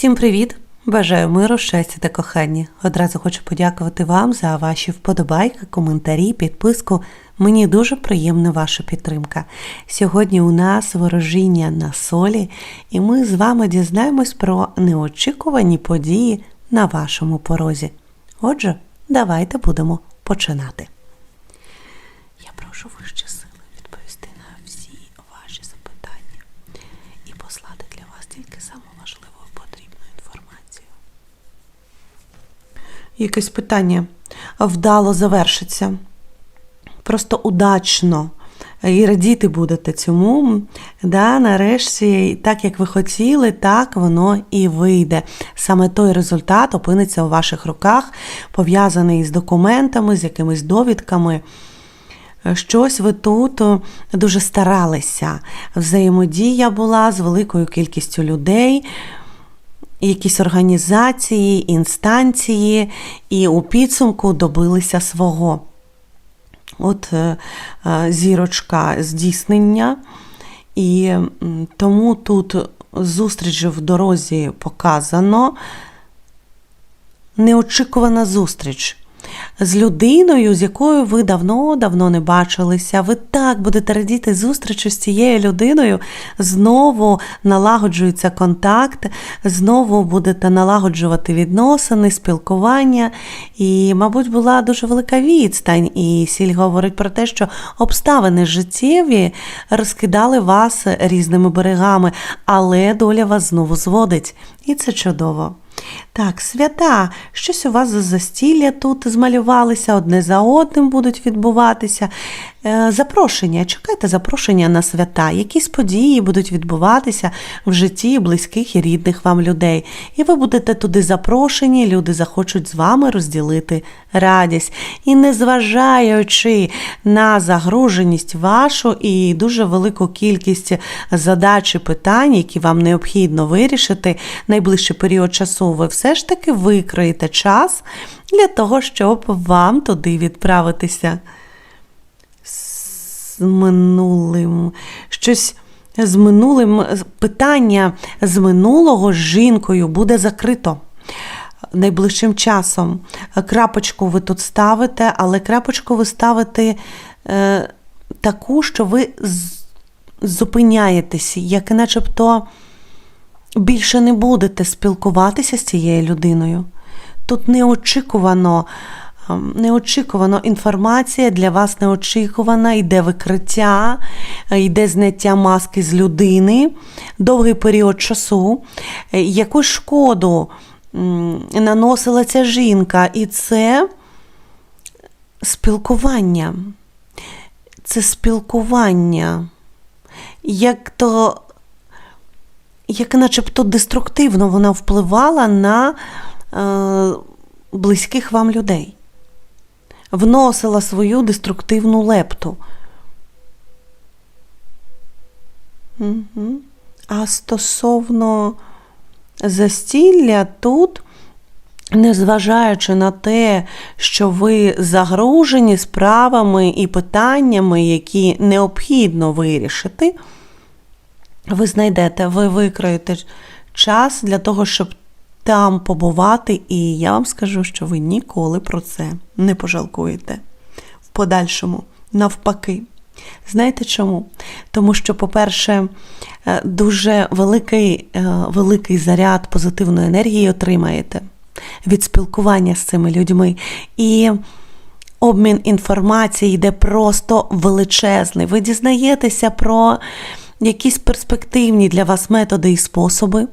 Всім привіт! Бажаю миру, щастя та кохання. Одразу хочу подякувати вам за ваші вподобайки, коментарі, підписку. Мені дуже приємна ваша підтримка. Сьогодні у нас ворожіння на солі, і ми з вами дізнаємось про неочікувані події на вашому порозі. Отже, давайте будемо починати. Я прошу вищі сили відповісти на всі ваші запитання і послати для вас тільки саму важливу і потрібну інформацію. Якесь питання вдало завершиться. Просто удачно. І радіти будете цьому. Да, нарешті, так як ви хотіли, так воно і вийде. Саме той результат опиниться у ваших руках, пов'язаний з документами, з якимись довідками. Щось ви тут дуже старалися. Взаємодія була з великою кількістю людей, якісь організації, інстанції, і у підсумку добилися свого. От е, е, зірочка здійснення, і тому тут зустріч в дорозі показано. Неочікувана зустріч з людиною, з якою ви давно-давно не бачилися. Ви так будете радіти зустрічі з цією людиною. Знову налагоджується контакт, знову будете налагоджувати відносини, спілкування. І, мабуть, була дуже велика відстань. І сіль говорить про те, що обставини життєві розкидали вас різними берегами, але доля вас знову зводить. І це чудово. Так, свята, щось у вас за застілля тут змалювалися, одне за одним будуть відбуватися. Е, Запрошення, чекайте запрошення на свята, якісь події будуть відбуватися в житті близьких і рідних вам людей. І ви будете туди запрошені, люди захочуть з вами розділити радість. І незважаючи на загруженість вашу і дуже велику кількість задач і питань, які вам необхідно вирішити найближчий період часу, ви все ж таки викроїте час для того, щоб вам туди відправитися з минулим. Щось з минулим питання з минулого з жінкою буде закрито. Найближчим часом крапочку ви тут ставите, але крапочку ви ставите е, таку, що ви зупиняєтесь, як начебто більше не будете спілкуватися з цією людиною. Тут неочікувано, неочікувано інформація для вас неочікувана, йде викриття, е, йде зняття маски з людини, довгий період часу. Е, Яку шкоду наносила ця жінка, і це спілкування. Це спілкування. Як то як начебто деструктивно вона впливала на е, близьких вам людей, вносила свою деструктивну лепту. Угу. А стосовно застілля тут, незважаючи на те, що ви загружені справами і питаннями, які необхідно вирішити, ви знайдете, ви викроїте час для того, щоб там побувати, і я вам скажу, що ви ніколи про це не пожалкуєте в подальшому, навпаки. Знаєте чому? Тому що, по-перше, е, дуже великий, е, великий заряд позитивної енергії отримаєте від спілкування з цими людьми. І обмін інформації йде просто величезний. Ви дізнаєтеся про якісь перспективні для вас методи і способи,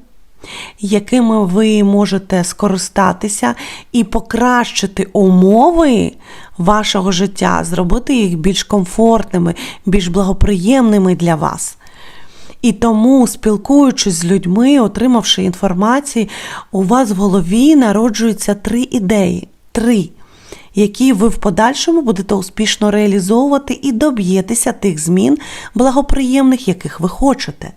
якими ви можете скористатися і покращити умови вашого життя, зробити їх більш комфортними, більш благоприємними для вас. І тому, спілкуючись з людьми, отримавши інформацію, у вас в голові народжуються три ідеї. Три які ви в подальшому будете успішно реалізовувати і доб'єтеся тих змін благоприємних, яких ви хочете.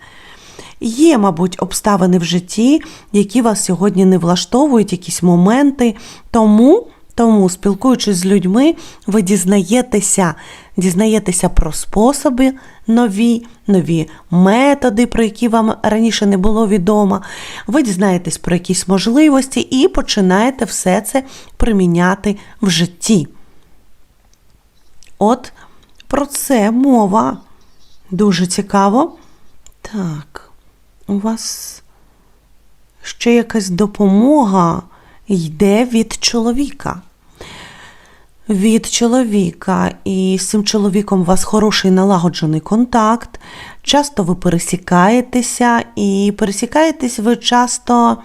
Є, мабуть, обставини в житті, які вас сьогодні не влаштовують, якісь моменти. Тому Тому, спілкуючись з людьми, ви дізнаєтеся, дізнаєтеся про способи нові, нові методи, про які вам раніше не було відомо. Ви дізнаєтесь про якісь можливості і починаєте все це приміняти в житті. От про це мова. Дуже цікаво. Так, у вас ще якась допомога йде від чоловіка. Від чоловіка, і з цим чоловіком у вас хороший налагоджений контакт. Часто ви пересікаєтеся, і пересікаєтесь ви часто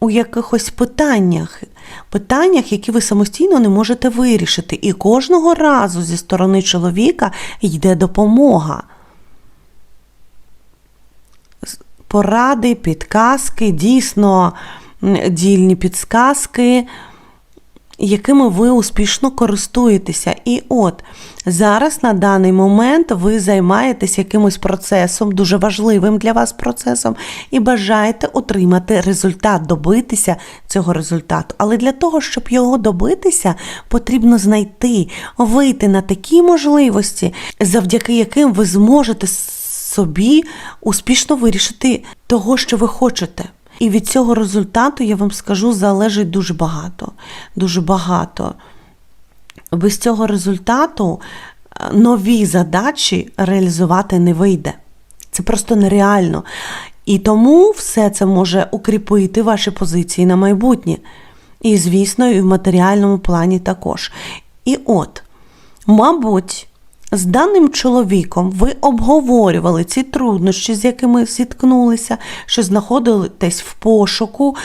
у якихось питаннях, питаннях, які ви самостійно не можете вирішити. І кожного разу зі сторони чоловіка йде допомога. Поради, підказки, дійсно дільні підсказки, якими ви успішно користуєтеся. І от зараз на даний момент ви займаєтесь якимось процесом, дуже важливим для вас процесом, і бажаєте отримати результат, добитися цього результату. Але для того, щоб його добитися, потрібно знайти, вийти на такі можливості, завдяки яким ви зможете собі успішно вирішити того, що ви хочете. І від цього результату, я вам скажу, залежить дуже багато. Дуже багато. Без цього результату е, нові задачі реалізувати не вийде. Це просто нереально. І тому все це може укріпити ваші позиції на майбутнє. І, звісно, і в матеріальному плані також. І от, мабуть, з даним чоловіком ви обговорювали ці труднощі, з якими зіткнулися, що знаходитесь в пошуку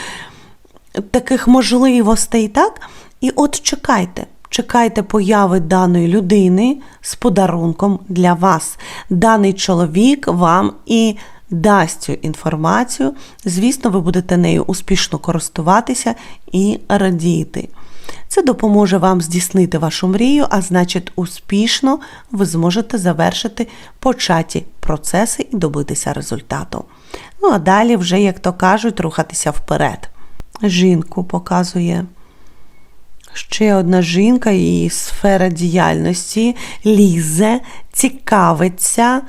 таких можливостей, так? І от чекайте. Чекайте появи даної людини з подарунком для вас. Даний чоловік вам і дасть цю інформацію. Звісно, ви будете нею успішно користуватися і радіти. Це допоможе вам здійснити вашу мрію, а значить, успішно ви зможете завершити початі процеси і добитися результату. Ну, а далі, вже, як то кажуть, рухатися вперед. Жінку показує. Ще одна жінка, її сфера діяльності лізе, цікавиться,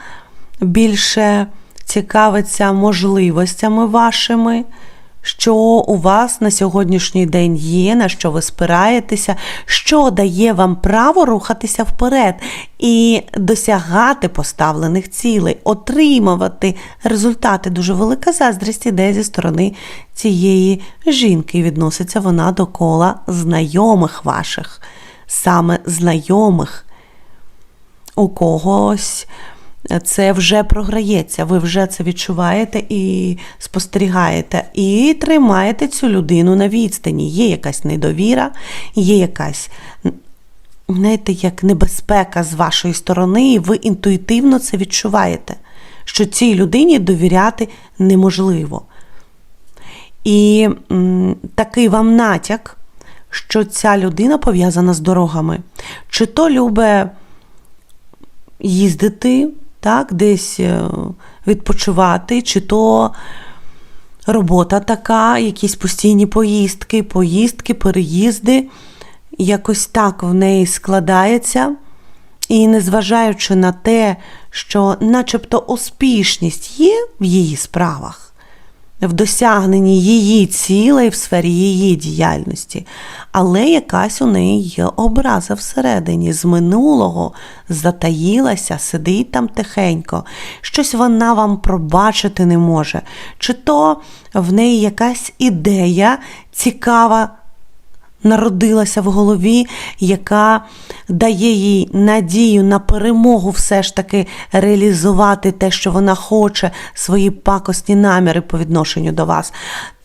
більше цікавиться можливостями вашими що у вас на сьогоднішній день є, на що ви спираєтеся, що дає вам право рухатися вперед і досягати поставлених цілей, отримувати результати. Дуже велика заздрість іде зі сторони цієї жінки. Відноситься вона до кола знайомих ваших, саме знайомих. У когось це вже програється, ви вже це відчуваєте і спостерігаєте, і тримаєте цю людину на відстані. Є якась недовіра, є якась, знаєте, як небезпека з вашої сторони, і ви інтуїтивно це відчуваєте, що цій людині довіряти неможливо. І м, такий вам натяк, що ця людина пов'язана з дорогами, чи то любить їздити так, десь е, відпочивати, чи то робота така, якісь постійні поїздки, поїздки, переїзди. Якось так в неї складається. І незважаючи на те, що начебто успішність є в її справах, в досягненні її цілей в сфері її діяльності, але якась у неї є образа всередині, з минулого затаїлася, сидить там тихенько, щось вона вам пробачити не може, чи то в неї якась ідея цікава народилася в голові, яка дає їй надію на перемогу, все ж таки реалізувати те, що вона хоче, свої пакосні наміри по відношенню до вас.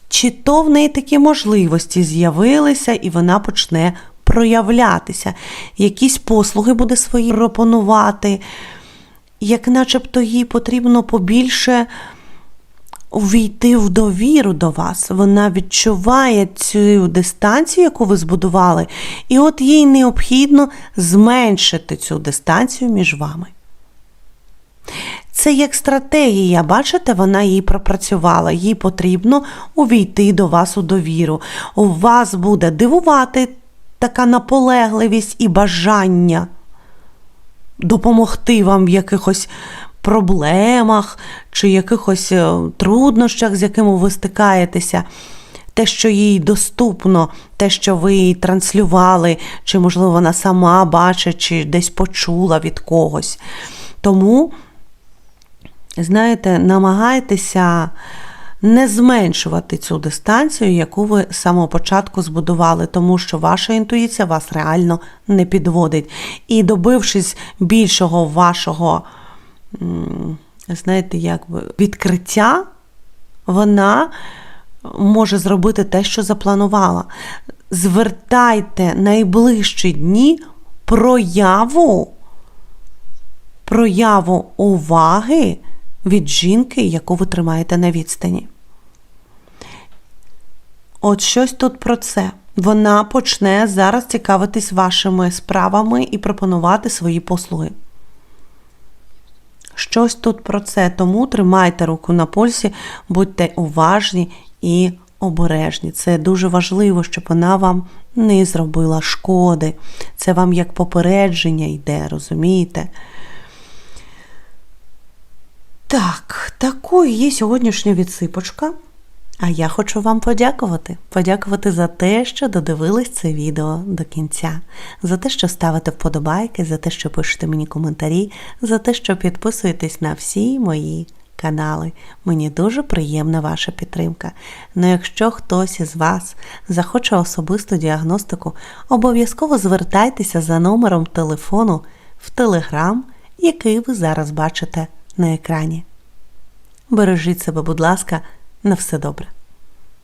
Чи то в неї такі можливості з'явилися, і вона почне проявлятися, якісь послуги буде свої пропонувати, як начебто їй потрібно побільше увійти в довіру до вас. Вона відчуває цю дистанцію, яку ви збудували, і от їй необхідно зменшити цю дистанцію між вами. Це як стратегія, бачите, вона її пропрацювала. Їй потрібно увійти до вас у довіру. У вас буде дивувати така наполегливість і бажання допомогти вам в якихось проблемах чи якихось е, труднощах, з якими ви стикаєтеся. Те, що їй доступно, те, що ви їй транслювали, чи, можливо, вона сама бачить, чи десь почула від когось. Тому, знаєте, намагайтеся не зменшувати цю дистанцію, яку ви з самого початку збудували, тому що ваша інтуїція вас реально не підводить. І добившись більшого вашого, знаєте, якби відкриття, вона може зробити те, що запланувала. Звертайте найближчі дні прояву, прояву уваги від жінки, яку ви тримаєте на відстані. От щось тут про це. Вона почне зараз цікавитись вашими справами і пропонувати свої послуги. Щось тут про це. Тому тримайте руку на пульсі, будьте уважні і обережні. Це дуже важливо, щоб вона вам не зробила шкоди. Це вам як попередження йде, розумієте? Так, такою є сьогоднішня відсипочка. А я хочу вам подякувати. Подякувати за те, що додивились це відео до кінця, за те, що ставите вподобайки, за те, що пишете мені коментарі, за те, що підписуєтесь на всі мої канали. Мені дуже приємна ваша підтримка. Ну якщо хтось із вас захоче особисту діагностику, обов'язково звертайтеся за номером телефону в Телеграм, який ви зараз бачите на екрані. Бережіть себе, будь ласка, на все добре.